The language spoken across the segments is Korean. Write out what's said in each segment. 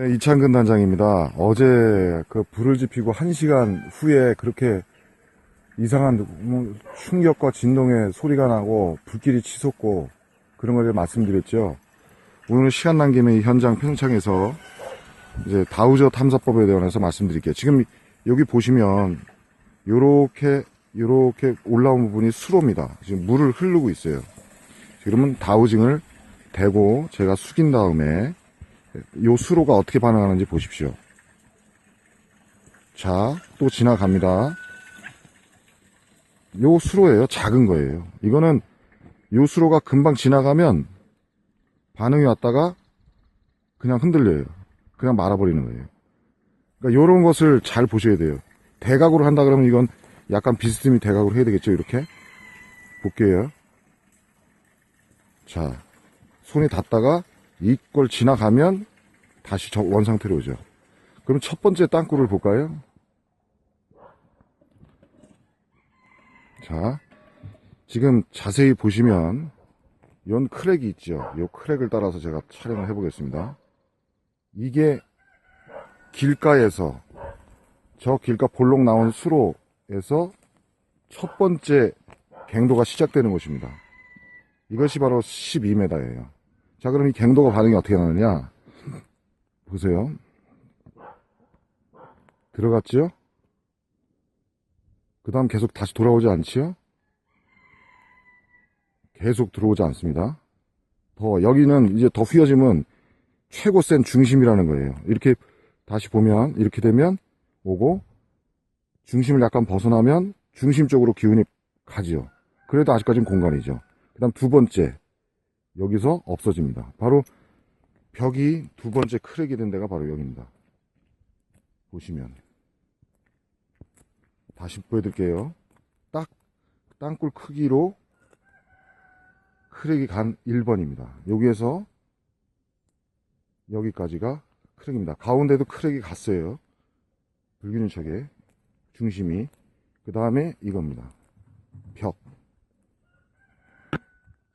네, 이창근 단장입니다. 어제 그 불을 지피고 한 시간 후에 그렇게 이상한 뭐 충격과 진동의 소리가 나고 불길이 치솟고 그런 걸 말씀드렸죠. 오늘 시간 난 김에 이 현장 평창에서 이제 다우저 탐사법에 대해서 말씀드릴게요. 지금 여기 보시면 요렇게 요렇게 올라온 부분이 수로입니다. 지금 물을 흐르고 있어요. 그러면 다우징을 대고 제가 숙인 다음에 요 수로가 어떻게 반응하는지 보십시오. 자, 또 지나갑니다. 요 수로예요. 작은 거예요. 이거는 요 수로가 금방 지나가면 반응이 왔다가 그냥 흔들려요. 그냥 말아버리는 거예요. 그러니까 요런 것을 잘 보셔야 돼요. 대각으로 한다 그러면 이건 약간 비스듬히 대각으로 해야 되겠죠. 이렇게. 볼게요. 자, 손이 닿다가 이걸 지나가면 다시 저 원상태로 오죠. 그럼 첫 번째 땅굴을 볼까요? 자, 지금 자세히 보시면 이런 크랙이 있죠. 이 크랙을 따라서 제가 촬영을 해보겠습니다. 이게 길가에서 저 길가 볼록 나온 수로에서 첫 번째 갱도가 시작되는 곳입니다. 이것이 바로 12m예요. 자, 그럼 이 갱도가 반응이 어떻게 나느냐? 보세요. 들어갔죠? 그 다음 계속 다시 돌아오지 않지요? 계속 들어오지 않습니다. 더, 여기는 이제 더 휘어지면 최고 센 중심이라는 거예요. 이렇게 다시 보면, 이렇게 되면 오고, 중심을 약간 벗어나면 중심 쪽으로 기운이 가지요. 그래도 아직까지는 공간이죠. 그 다음 두 번째, 여기서 없어집니다. 바로 벽이 두 번째 크랙이 된 데가 바로 여기입니다. 보시면. 다시 보여드릴게요. 딱 땅굴 크기로 크랙이 간 1번입니다. 여기에서 여기까지가 크랙입니다. 가운데도 크랙이 갔어요. 불균형차게 중심이 그 다음에 이겁니다. 벽.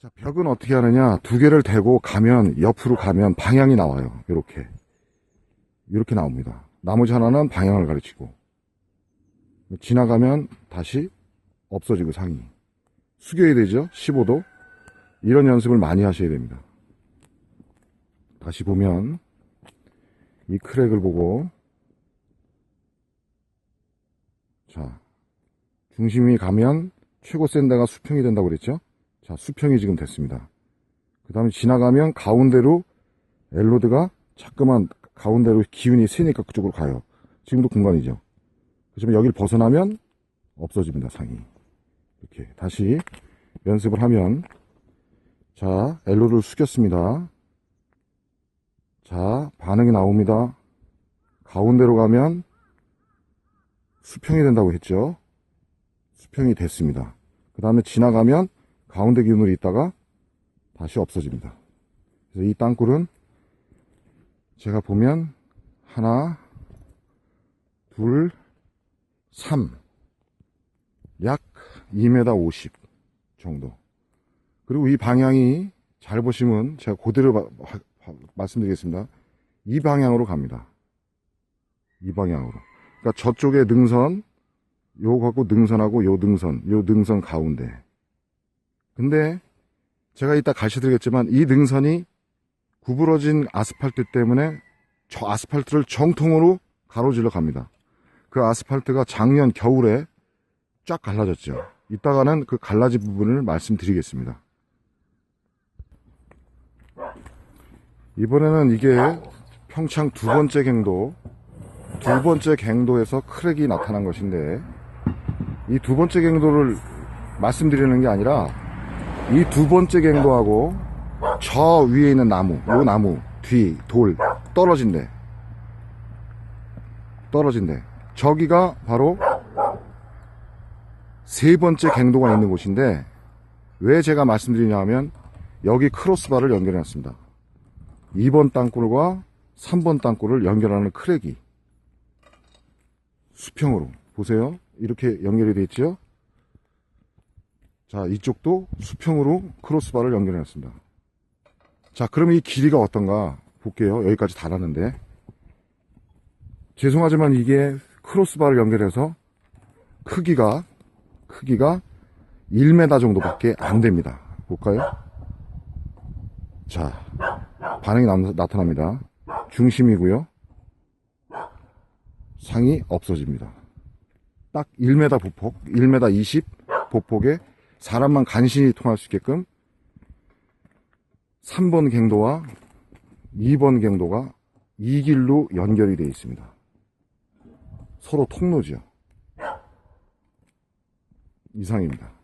자, 벽은 어떻게 하느냐? 두 개를 대고 가면 옆으로 가면 방향이 나와요. 이렇게 이렇게 나옵니다. 나머지 하나는 방향을 가르치고 지나가면 다시 없어지고 상이 숙여야 되죠. 15도 이런 연습을 많이 하셔야 됩니다. 다시 보면 이 크랙을 보고 자 중심이 가면 최고 센 데가 수평이 된다고 그랬죠. 자 수평이 지금 됐습니다. 그 다음에 지나가면 가운데로 엘로드가 자꾸만 가운데로 기운이 세니까 그쪽으로 가요. 지금도 공간이죠. 그렇지만 여기를 벗어나면 없어집니다, 상이. 이렇게 다시 연습을 하면 자, 엘로를 숙였습니다. 자, 반응이 나옵니다. 가운데로 가면 수평이 된다고 했죠. 수평이 됐습니다. 그 다음에 지나가면 가운데 기운으로 있다가 다시 없어집니다. 그래서 이 땅굴은 제가 보면 하나, 둘, 3. 약 2m 50 정도. 그리고 이 방향이 잘 보시면 제가 그대로 마- 하- 말씀드리겠습니다. 이 방향으로 갑니다. 이 방향으로. 그러니까 저쪽에 능선, 요 갖고 능선하고 요 능선, 요 능선 가운데. 근데 제가 이따 가르쳐드리겠지만 이 능선이 구부러진 아스팔트 때문에 저 아스팔트를 정통으로 가로질러 갑니다. 그 아스팔트가 작년 겨울에 쫙 갈라졌죠. 이따가는 그 갈라진 부분을 말씀드리겠습니다. 이번에는 이게 평창 두 번째 갱도, 두 번째 갱도에서 크랙이 나타난 것인데, 이 두 번째 갱도를 말씀드리는 게 아니라, 이 두 번째 갱도하고 저 위에 있는 나무, 요 나무, 뒤, 돌, 떨어진대. 떨어진대. 저기가 바로 세 번째 갱도가 있는 곳인데 왜 제가 말씀드리냐 하면 여기 크로스바를 연결해 놨습니다. 2번 땅굴과 3번 땅굴을 연결하는 크랙이 수평으로 보세요. 이렇게 연결이 되어 있죠. 자 이쪽도 수평으로 크로스바를 연결해놨습니다. 자 그럼 이 길이가 어떤가 볼게요. 여기까지 달았는데 죄송하지만 이게 크로스바를 연결해서 크기가 크기가 1m 정도밖에 안 됩니다. 볼까요? 자, 반응이 나, 나타납니다. 중심이고요. 상이 없어집니다. 딱 1m 보폭, 1m 20 보폭에 사람만 간신히 통할 수 있게끔 3번 갱도와 2번 갱도가 이 길로 연결이 되어 있습니다. 서로 통로죠. 이상입니다.